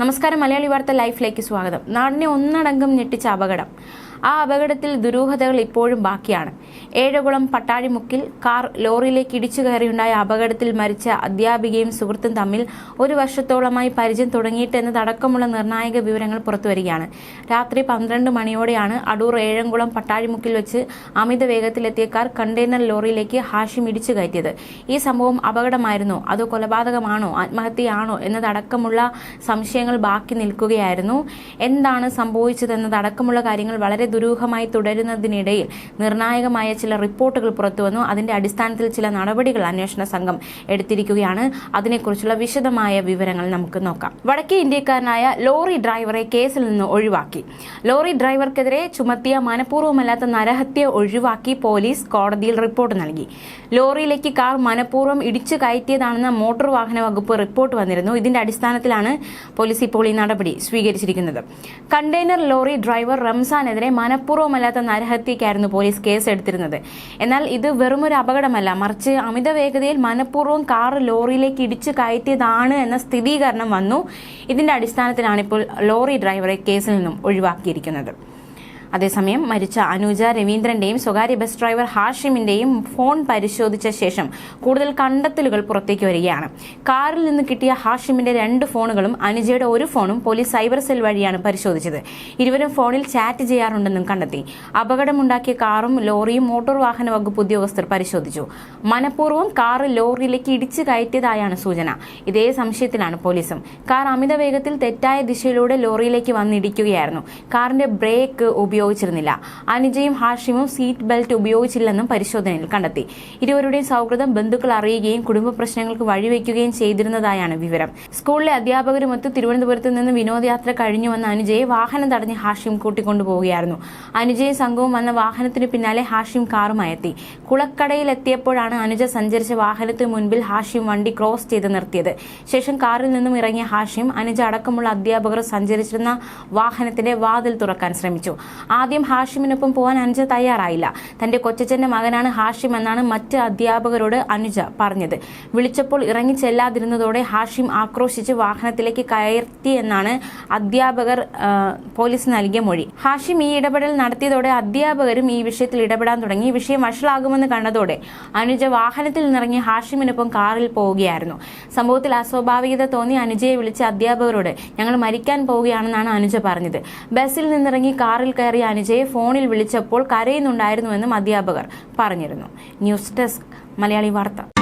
നമസ്കാരം. മലയാളി വാർത്ത ലൈഫിലേക്ക് സ്വാഗതം. നാടിനെ ഒന്നടങ്കം ഞെട്ടിച്ച അപകടം. ആ അപകടത്തിൽ ദുരൂഹതകൾ ഇപ്പോഴും ബാക്കിയാണ്. ഏഴകുളം പട്ടാഴിമുക്കിൽ കാർ ലോറിയിലേക്ക് ഇടിച്ചു കയറിയുണ്ടായ അപകടത്തിൽ മരിച്ച അധ്യാപികയും സുഹൃത്തും തമ്മിൽ ഒരു വർഷത്തോളമായി പരിചയം തുടങ്ങിയിട്ടെന്നതടക്കമുള്ള നിർണായക വിവരങ്ങൾ പുറത്തുവരികയാണ്. രാത്രി പന്ത്രണ്ട് മണിയോടെയാണ് അടൂർ ഏഴംകുളം പട്ടാഴിമുക്കിൽ വെച്ച് അമിത വേഗത്തിലെത്തിയ കാർ കണ്ടെയ്നർ ലോറിയിലേക്ക് ഹാഷിം ഇടിച്ചു കയറ്റിയത് ഈ സംഭവം അപകടമായിരുന്നോ? അതോ കൊലപാതകമാണോ? ആത്മഹത്യയാണോ? എന്നതടക്കമുള്ള സംശയങ്ങൾ ബാക്കി നിൽക്കുകയായിരുന്നു. എന്താണ് സംഭവിച്ചതെന്നതടക്കമുള്ള കാര്യങ്ങൾ വളരെ ദുരൂഹമായി തുടരുന്നതിനിടയിൽ നിർണായകമായ ചില റിപ്പോർട്ടുകൾ പുറത്തുവന്നു. അതിന്റെ അടിസ്ഥാനത്തിൽ ചില നടപടികൾ അന്വേഷണ സംഘം എടുത്തിരിക്കുകയാണ്. അതിനെക്കുറിച്ചുള്ള വിശദമായ വിവരങ്ങൾ നമുക്ക് നോക്കാം. വടക്കേ ഇന്ത്യക്കാരനായ ലോറി ഡ്രൈവറെ കേസിൽ നിന്ന് ഒഴിവാക്കി. ലോറി ഡ്രൈവർക്കെതിരെ ചുമത്തിയ മനഃപൂർവമല്ലാത്ത നരഹത്യ ഒഴിവാക്കി പോലീസ് കോടതിയിൽ റിപ്പോർട്ട് നൽകി. ലോറിയിലേക്ക് കാർ മനഃപൂർവം ഇടിച്ചു കയറ്റിയതാണെന്ന മോട്ടോർ വാഹന വകുപ്പ് റിപ്പോർട്ട് വന്നിരുന്നു. ഇതിന്റെ അടിസ്ഥാനത്തിലാണ് പോലീസ് ഇപ്പോൾ ഈ നടപടി സ്വീകരിച്ചിരിക്കുന്നത്. കണ്ടെയ്നർ ലോറി ഡ്രൈവർ റംസാനെതിരെ മനഃപൂർവമല്ലാത്ത നരഹത്യക്കായിരുന്നു പോലീസ് കേസ് എടുത്തിരുന്നത് എന്നാൽ ഇത് വെറുമൊരു അപകടമല്ല. മറിച്ച് അമിത വേഗതയിൽ മനഃപൂർവം കാർ ലോറിയിലേക്ക് ഇടിച്ചു കയറ്റിയതാണ് എന്ന സ്ഥിരീകരണം വന്നു. ഇതിന്റെ അടിസ്ഥാനത്തിലാണ് ഇപ്പോൾ ലോറി ഡ്രൈവറെ കേസിൽ നിന്നും ഒഴിവാക്കിയിരിക്കുന്നത്. അതേസമയം മരിച്ച അനുജ രവീന്ദ്രന്റെയും സ്വകാര്യ ബസ് ഡ്രൈവർ ഹാഷിമിന്റെയും ഫോൺ പരിശോധിച്ച ശേഷം കൂടുതൽ കണ്ടെത്തലുകൾ പുറത്തേക്ക് വരികയാണ്. കാറിൽ നിന്ന് കിട്ടിയ ഹാഷിമിന്റെ രണ്ട് ഫോണുകളും അനുജയുടെ ഒരു ഫോണും പോലീസ് സൈബർ സെൽ വഴിയാണ് പരിശോധിച്ചത്. ഇരുവരും ഫോണിൽ ചാറ്റ് ചെയ്യാറുണ്ടെന്നും കണ്ടെത്തി. അപകടമുണ്ടാക്കിയ കാറും ലോറിയും മോട്ടോർ വാഹന വകുപ്പ് ഉദ്യോഗസ്ഥർ പരിശോധിച്ചു. മനഃപൂർവം കാർ ലോറിയിലേക്ക് ഇടിച്ചു കയറ്റിയതായാണ് സൂചന. ഇതേ സംശയത്തിലാണ് പോലീസും. കാർ അമിത വേഗത്തിൽ തെറ്റായ ദിശയിലൂടെ ലോറിയിലേക്ക് വന്നിടിക്കുകയായിരുന്നു. കാറിന്റെ ബ്രേക്ക് ഉപയോഗിച്ചിരുന്നില്ല. അനുജയും ഹാഷിമും സീറ്റ് ബെൽറ്റ് ഉപയോഗിച്ചില്ലെന്നും പരിശോധനയിൽ കണ്ടെത്തി. ഇരുവരുടെയും സൗഹൃദം ബന്ധുക്കൾ അറിയുകയും കുടുംബ പ്രശ്നങ്ങൾക്ക് വഴിവെക്കുകയും ചെയ്തിരുന്നതായാണ് വിവരം. സ്കൂളിലെ അധ്യാപകരുമൊത്ത് തിരുവനന്തപുരത്ത് നിന്ന് വിനോദയാത്ര കഴിഞ്ഞു വന്ന അനുജയെ വാഹനം തടഞ്ഞ് ഹാഷിം കൂട്ടിക്കൊണ്ടുപോവുകയായിരുന്നു അനുജയും സംഘവും വന്ന വാഹനത്തിന് പിന്നാലെ ഹാഷിം കാറുമായി എത്തി കുളക്കടയിൽ എത്തിയപ്പോഴാണ് അനുജ സഞ്ചരിച്ച വാഹനത്തിന് മുൻപിൽ ഹാഷിം വണ്ടി ക്രോസ് ചെയ്ത് നിർത്തിയത്. ശേഷം കാറിൽ നിന്നും ഇറങ്ങിയ ഹാഷിം അനുജ അടക്കമുള്ള അധ്യാപകർ സഞ്ചരിച്ചിരുന്ന വാഹനത്തിന്റെ വാതിൽ തുറക്കാൻ ശ്രമിച്ചു. ആദ്യം ഹാഷിമിനൊപ്പം പോകാൻ അനുജ തയ്യാറായില്ല. തന്റെ കൊച്ചച്ഛന്റെ മകനാണ് ഹാഷിം എന്നാണ് മറ്റ് അധ്യാപകരോട് അനുജ പറഞ്ഞത്. വിളിച്ചപ്പോൾ ഇറങ്ങി ചെല്ലാതിരുന്നതോടെ ഹാഷിം ആക്രോശിച്ച് വാഹനത്തിലേക്ക് കയർത്തിയെന്നാണ് അധ്യാപകർ ആ, പോലീസ് നൽകിയ മൊഴി. ഹാഷിം ഈ ഇടപെടൽ നടത്തിയതോടെ അധ്യാപകരും ഈ വിഷയത്തിൽ ഇടപെടാൻ തുടങ്ങി. വിഷയം വഷളാകുമെന്ന് കണ്ടതോടെ അനുജ വാഹനത്തിൽ നിന്നിറങ്ങി ഹാഷിമിനൊപ്പം കാറിൽ പോവുകയായിരുന്നു. സംഭവത്തിൽ അസ്വാഭാവികത തോന്നി അനുജയെ വിളിച്ച അധ്യാപകരോട് ഞങ്ങൾ മരിക്കാൻ പോവുകയാണെന്നാണ് അനുജ പറഞ്ഞത്. ബസ്സിൽ നിന്നിറങ്ങി കാറിൽ കയറിയ അനുജയെ ഫോണിൽ വിളിച്ചപ്പോൾ കരയുന്നുണ്ടായിരുന്നുവെന്നും അധ്യാപകർ പറഞ്ഞിരുന്നു. ന്യൂസ് ഡെസ്ക് മലയാളി വാർത്ത.